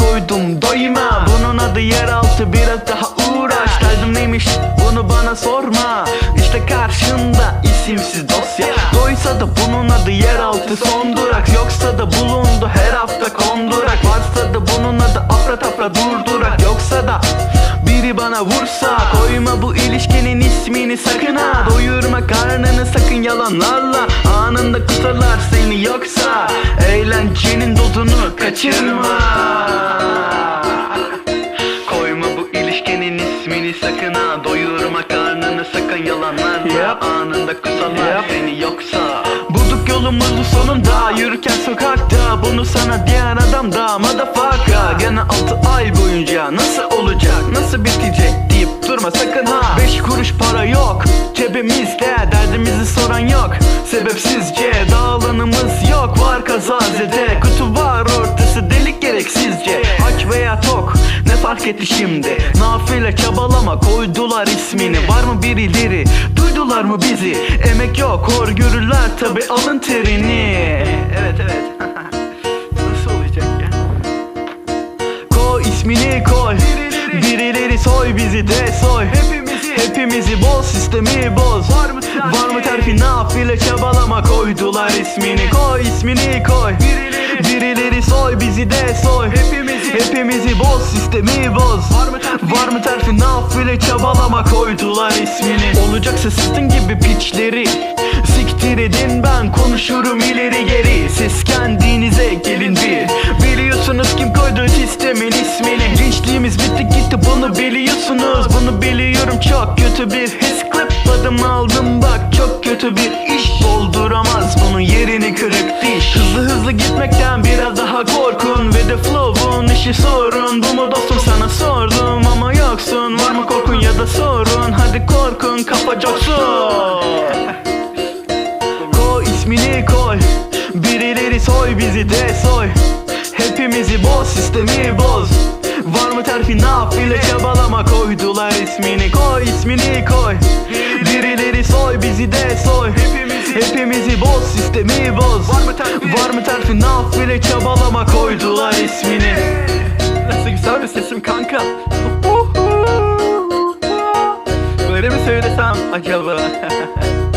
koydum doyma. Bunun adı yeraltı biraz daha uğraş. Derdim neymiş? Bunu bana sorma. İşte karşında isimsiz dosya. Doysa da bunun adı yeraltı son durak. Yoksa da bulundu her hafta kondurak Varsa da bunun adı afra tafra durdurak Yoksa da biri bana vursa Koyma bu ilişkinin ismini sakın ha. Doyurma karnını sakın yalanlarla. Anında kusarlar seni yoksa Eğlencenin dozunu kaçırma ismini sakın ha Doyurma karnını sakın yalanlarla Anında kusarlar seni yoksa. Bulduk yolumuzu sonunda Yürürken sokakta. Bunu sana diyen adam da Motherfucker. Gene 6 ay boyunca Nasıl olacak nasıl bitecek deyip durma sakın ha. Beş kuruş para yok cebimizde Derdimizi soran yok. Sebepsizce dağılanımız yok Var kazazede etti şimdi. Nafile çabalama koydular ismini. Var mı birileri duydular mı bizi? Emek yok hor görürler tabi alın terini. Evet evet. Nasıl olacak ya? Koy ismini koy. Birileri soy bizi de soy. Hepimizi. Hepimizi boz sistemi boz. Var mı terfi? Var mı terfi? Nafile çabalama koydular ismini. Koy ismini koy. Birileri soy bizi de soy. Hepimizi. Hepimizi boz sistemi boz. Var mı terfi? Var mı terfi? Nafile çabalama koydular ismini. Olacaksa sizin gibi piçleri. Siktir edin ben konuşurum ileri geri. Siz kendinize gelin bir. Biliyorsunuz kim koydu sistemin ismini. Gençliğimiz bitti gitti bunu biliyorsunuz. Bunu biliyorum çok kötü bir his. Clip Adım aldım bak çok kötü bir iş Ve de flow'un işi sorun. Bu mu dostum sana sordum ama yoksun. Var mı korkun ya da sorun? Hadi korkun kapacaksun Koy ismini koy Birileri soy bizi de soy. Hepimizi boz sistemi boz. Var mı terfi nafile çabalama. Koydular ismini Koy ismini koy. Birileri soy bizi de soy. Hepimizi, Hepimizi boz sistemi boz. Var mı terfi, Var mı terfi? Nafile çabalama koydular ismini. Nasıl güzel bir sesim kanka. Böyle mi söylesem acaba